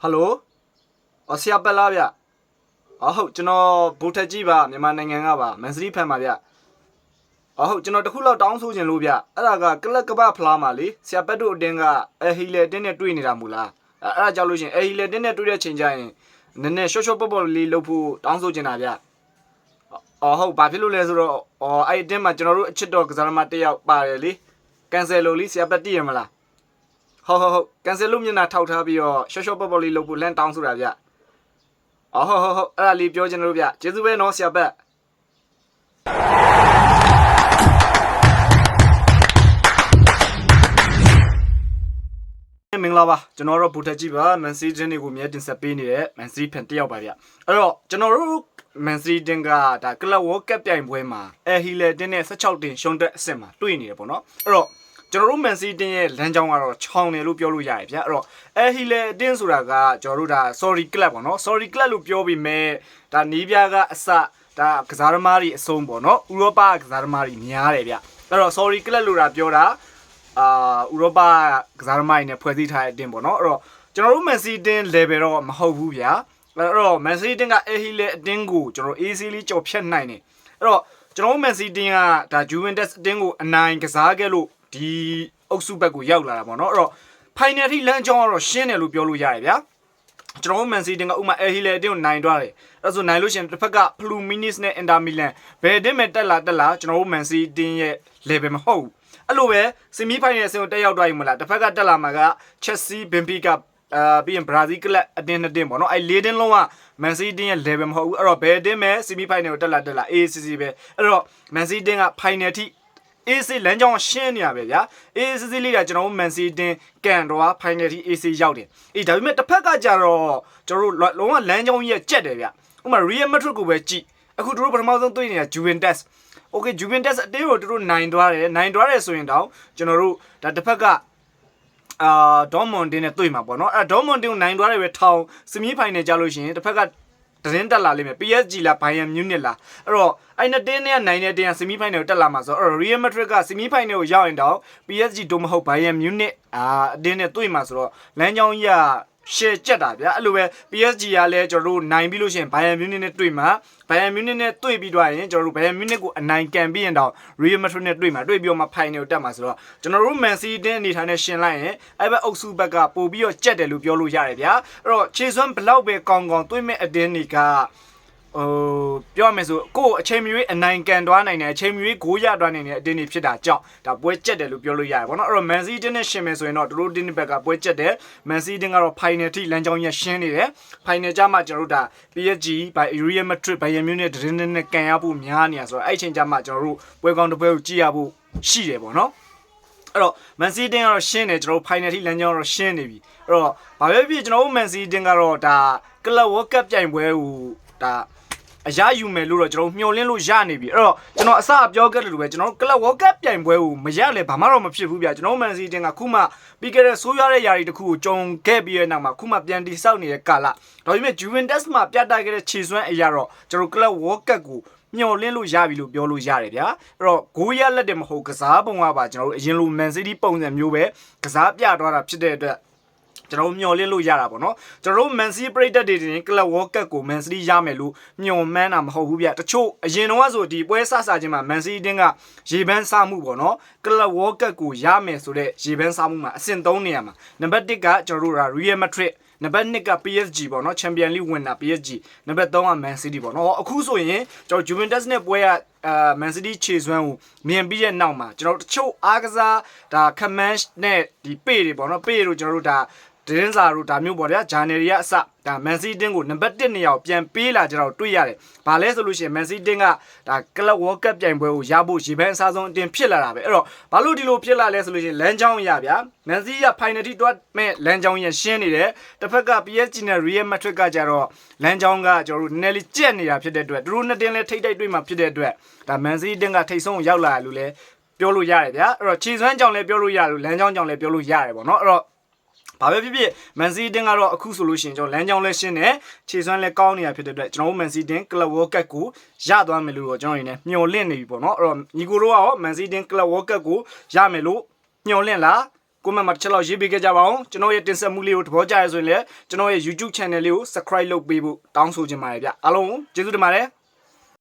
ဟယ်လိုအဆရာပက်လားဗျအဟုတ်ကျွန်တော်ဘူထက်ကြီးပါမြန်မာနိုင်ငံကပါမန်စတီဖန်ပါဗျအဟုတ်ကျွန်တော်တခုလောက်တောင်းဆိုချင်လို့ဗျအဲ့ဒါကကလပ်ကပဖလားမှာလေဆရာပက်တို့အတင်းကအဟီလေအတင်းနဲ့တွေ့နေတာမူလားအဲ့အဲ့ဒါကြောင့်လို့ရှရင်အဟီလေအတင်းနဲ့တွေ့တဲ့ချိန်ကျရင်နည်းနည်းရှော့ရှော့ပေါ့ပေါ့လေးလုပ်ဖို့တောင်းဆိုချင်တာဗျအော်ဟုတ်ဘာဖြစ်လို့လဲဆိုတော့အော်အဲ့ဒီအတင်းမှာကျွန်တော်တို့အချစ်တော်ကစားသမားတစ်ယောက်ပါတယ်လေကန်ဆယ်လို့လေဆရာပက်တည်ရမလား ဟုတ်ဟုတ်ဟုတ်ကန်ဆယ်လို့မျက်နှာထောက်ထားပြီးတော့ရှော့ရှော့ပေါ့ပေါ့လေးလုပ်ဖို့လန့်တောင်းဆိုတာဗျအော်ဟုတ်ဟုတ်ဟုတ်အဲ့ဒါလေးပြောချင်လို့ဗျကျေးဇူးပဲနော်ဆရာဘက်မင်္ဂလာပါကျွန်တော်တို့ဘူတက်ကြီးပါမန်စီးတင်းတွေကိုမြဲတင်ဆက်ပေးနေတဲ့မန်စီးဖန်တယောက်ပါဗျအဲ့တော့ကျွန်တော်တို့မန်စီးတင်းကဒါကလပ်ဝေါ်ကပ်ပြိုင်ပွဲမှာအဲဟီလေတင်းနဲ့16တင်ရှုံးတဲ့အဆင့်မှာတွေ့နေတယ်ပေါ့နော်အဲ့တော့ ကျွန်တော်တို့မန်စီးတင်းရဲ့လမ်းကြောင်းကတော့ချောင်းတယ်လို့ပြောလို့ရတယ်ဗျအဲ့တော့အဲဟီလေတင်းဆိုတာကကျွန်တော်တို့ဒါ sorry club ပေါ့နော် sorry club လို့ပြောပြီးမဲ့ဒါနီးပြားကအစဒါကစားသမားတွေအဆုံးပေါ့နော်ဥရောပကစားသမားတွေများတယ်ဗျအဲ့တော့ sorry club လို့တာပြောတာအာဥရောပကစားသမားတွေနဲ့ဖွဲ့စည်းထားတဲ့အတင်းပေါ့နော်အဲ့တော့ကျွန်တော်တို့မန်စီတင်း level တော့မဟုတ်ဘူးဗျာအဲ့တော့မန်စီတင်းကအေဟီလေအတင်းကိုကျွန်တော် AC လေးကြော်ဖြတ်နိုင်တယ်အဲ့တော့ကျွန်တော်တို့မန်စီတင်းကဒါ Juventus အတင်းကိုအနိုင်ကစားခဲ့လို့ ဒီအုပ်စုဘက်ကိုရောက်လာတာပေါ့နော်အဲ့တော့ final ထိလမ်းကြောင်းကတော့ရှင်းတယ်လို့ပြောလို့ရတယ်ဗျာကျွန်တော်တို့မန်စီတင်ကဥမာအဲဟီလေအတင်းကိုနိုင်သွားတယ်အဲ့ဒါဆိုနိုင်လို့ရှရင်တစ်ဖက်ကဖလူမီနစ်နဲ့အင်တာမီလန်ဘယ်တင်းမဲ့တက်လာတက်လာကျွန်တော်တို့မန်စီတင်ရဲ့ level မဟုတ်ဘူးအဲ့လိုပဲဆီမီဖိုင်နယ်ဆင်ကိုတက်ရောက်သွားပြီမလားတစ်ဖက်ကတက်လာမှာကချက်စီဘင်ဖီကာအာပြီးရင်ဘရာဇီးကလပ်အတင်းနဲ့တင်းပေါ့နော်အဲ့လေးတင်းလုံးကမန်စီးတင်းရဲ့ level မဟုတ်ဘူးအဲ့တော့ဘယ်တင်းမဲ့ဆီမီဖိုင်နယ်ကိုတက်လာတက်လာ ACC ပဲအဲ့တော့မန်စီးတင်းက final ထိ AC လမ်းကြောင်းရှင်းနေရပဲဗျာ AC လေးကကျွန်တော်တို့ Man City တင်ကန်တော့ final ထိ AC ရောက်တယ်အေးဒါပေမဲ့တစ်ဖက်ကကြတော့ကျွန်တော်တို့လုံးဝလမ်းကြောင်းကြီးကြက်တယ်ဗျဥပမာ Real Madrid ကိုပဲကြည့်အခုတို့ပထမဆုံးတွေ့နေတာ Juventus Okay Juventus အတင်းကိုတို့နိုင်သွားတယ်နိုင်သွားတယ်ဆိုရင်တော့ကျွန်တော်တို့ဒါတစ်ဖက်ကအာဒေါမွန်တင်နဲ့တွေ့မှာပေါ့နော်အဲဒေါမွန်တင်ကိုနိုင်သွားတယ်ပဲထောင်စမီဖိုင်နယ်ကြလို့ရှိရင်တစ်ဖက်က တင်းတက်လာလိမ့်မယ် PSG လား Bayern Munich လားအဲ့တော့အဲ့နှစ်တင်းနဲ့နိုင်တဲ့တင်းကဆီမီဖိုင်နယ်ကိုတက်လာမှာဆိုတော့အဲ့တော့ Real Madrid ကဆီမီဖိုင်နယ်ကိုရောက်ရင်တော့ PSG တို့မဟုတ် Bayern Munich အာအတင်းနဲ့တွေ့မှာဆိုတော့လမ်းကြောင်းကြီးက ရှယ်ကြက်တာဗျာအဲ့လိုပဲ PSG ကလည်းကျွန်တော်တို့နိုင်ပြီးလို့ရှိရင် Bayern Munich နဲ့တွေ့မှာ Bayern Munich နဲ့တွေ့ပြီးတော့ရင်ကျွန်တော်တို့ Bayern Munich ကိုအနိုင်ကန်ပြီးရင်တော့ Real Madrid နဲ့တွေ့မှာတွေ့ပြီးတော့မှ final ကိုတက်မှာဆိုတော့ကျွန်တော်တို့ Man City တင်းအနေထားနဲ့ရှင်လိုက်ရင်အဲ့ဘက်အုပ်စုဘက်ကပို့ပြီးတော့ကြက်တယ်လို့ပြောလို့ရတယ်ဗျာအဲ့တော့ခြေစွမ်းဘလောက်ပဲကောင်းကောင်းတွေ့မဲ့အတင်းတွေက ဟိုပြောရမယ်ဆိုကိုယ်အချိန်မရွေးအနိုင်ကန်သွားနိုင်တယ်အချိန်မရွေးဂိုးရသွားနိုင်တဲ့အတင်းတွေဖြစ်တာကြောင့်ဒါပွဲကြက်တယ်လို့ပြောလို့ရတယ်ဗောနော်အဲ့တော့ Man City နဲ့ရှင်မယ်ဆိုရင်တော့တို့တင်းဘက်ကပွဲကြက်တယ် Man City ကတော့ final ထိလမ်းကြောင်းရရှင်းနေတယ် final ကြမှာကျွန်တော်တို့ဒါ PSG by Real Madrid Bayern Munich ဒင်းနဲ့ကန်ရဖို့များနေရဆိုတော့အဲ့ချိန်ကြမှာကျွန်တော်တို့ပွဲကောင်းတစ်ပွဲကိုကြည့်ရဖို့ရှိတယ်ဗောနော်အဲ့တော့ Man City ကတော့ရှင်းတယ်ကျွန်တော်တို့ final ထိလမ်းကြောင်းတော့ရှင်းနေပြီအဲ့တော့ဘာပဲဖြစ်ကျွန်တော်တို့ Man City ကတော့ဒါ Club World Cup ပြိုင်ပွဲကိုဒါ အရယူမယ်လို့တော့ကျွန်တော်မျှော်လင့်လို့ရနေပြီအဲ့တော့ကျွန်တော်အစပြောခဲ့တယ်လို့ပဲကျွန်တော် Club World Cup ပြိုင်ပွဲကိုမရလဲဘာမှတော့မဖြစ်ဘူးဗျာကျွန်တော် Man City ကခုမှပြီးခဲ့တဲ့ဆိုးရွားတဲ့ຢာတွေတခုကိုကြုံခဲ့ပြီးတဲ့နောက်မှာခုမှပြန်တိဆောက်နေတဲ့ကာလဒါပေမဲ့ Juventus မှာပြတ်တိုက်ခဲ့တဲ့ခြေစွမ်းအရာတော့ကျွန်တော် Club World Cup ကိုမျော်လင့်လို့ရပြီလို့ပြောလို့ရတယ်ဗျာအဲ့တော့ဂိုးရလက်တယ်မဟုတ်ကစားပုံကပါကျွန်တော်တို့အရင်လို Man City ပုံစံမျိုးပဲကစားပြသွားတာဖြစ်တဲ့အတွက် ကျွန်တော်မျှော်လင့်လို့ရတာပေါ့နော်ကျွန်တော်တို့ Man City ပရိသတ်တွေတင် Club World Cup ကို Man City ရမယ်လို့မျှော်မှန်းတာမဟုတ်ဘူးဗျတချို့အရင်တော့ဆိုဒီပွဲဆဆချင်းမှာ Man City တင်းကရေပန်းစားမှုပေါ့နော် Club World Cup ကိုရမယ်ဆိုတဲ့ရေပန်းစားမှုမှာအဆင့်3နေရာမှာနံပါတ်1ကကျွန်တော်တို့က Real Madrid နံပါတ်2က PSG ပေါ့နော်ချန်ပီယံလိဝင်တာ PSG နံပါတ်3က Man City ပေါ့နော်အခုဆိုရင်ကျွန်တော် Juventus နဲ့ပွဲကအာ Man City ခြေစွမ်းကိုမြင်ပြီးတဲ့နောက်မှာကျွန်တော်တချို့အားကစားဒါ command နဲ့ဒီပေတွေပေါ့နော်ပေတို့ကျွန်တော်တို့ဒါ တင်းစာတို့ဒါမျိုးပေါ့ဗျာဂျာနယ်ရီကအစဒါမန်စီတင်းကိုနံပါတ်1နေရာကိုပြန်ပေးလာကြတော့တွေ့ရတယ်။ဘာလဲဆိုလို့ရှိရင်မန်စီတင်းကဒါကလပ်ဝေါ်ကပ်ပြိုင်ပွဲကိုရဖို့ရေပန်းအစားဆုံးအတင်းဖြစ်လာတာပဲ။အဲ့တော့ဘာလို့ဒီလိုဖြစ်လာလဲဆိုလို့ရှိရင်လမ်းကြောင်းရဗျာ။မန်စီကဖိုင်နယ်တီတွတ်မဲ့လမ်းကြောင်းရရှင်းနေတယ်။တစ်ဖက်က PSG နဲ့ Real Madrid ကကြတော့လမ်းကြောင်းကကျွန်တော်တို့နည်းနည်းလေးကြက်နေတာဖြစ်တဲ့အတွက်သူတို့နှစ်တင်းလဲထိတ်ထိတ်တွေ့မှာဖြစ်တဲ့အတွက်ဒါမန်စီတင်းကထိတ်ဆုံးကိုရောက်လာတယ်လို့လဲပြောလို့ရတယ်ဗျာ။အဲ့တော့ခြေစွမ်းကြောင့်လဲပြောလို့ရတယ်လို့လမ်းကြောင်းကြောင့်လဲပြောလို့ရတယ်ပေါ့နော်။အဲ့တော့ ဘာပဲဖြစ်ဖြစ်မန်စီတင်ကတော့အခုဆိုလို့ရှိရင်ကျွန်တော်လမ်းကြောင်းလဲရှင်းတယ်ခြေစွမ်းလဲကောင်းနေတာဖြစ်တဲ့အတွက်ကျွန်တော်တို့မန်စီတင်ကလပ်ဝေါ်ကတ်ကိုရသွားမယ်လို့တော့ကျွန်တော်အနေနဲ့မျှော်လင့်နေပြီပေါ့နော်အဲ့တော့ညီကိုတို့ကရောမန်စီတင်ကလပ်ဝေါ်ကတ်ကိုရမယ်လို့မျှော်လင့်လား comment မှာတစ်ချက်လောက်ရေးပေးခဲ့ကြပါအောင်ကျွန်တော်ရဲ့တင်ဆက်မှုလေးကိုသဘောကျရဆိုရင်လည်းကျွန်တော်ရဲ့ YouTube channel လေးကို subscribe လုပ်ပေးဖို့တောင်းဆိုချင်ပါတယ်ဗျအားလုံးကျေးဇူးတင်ပါတယ်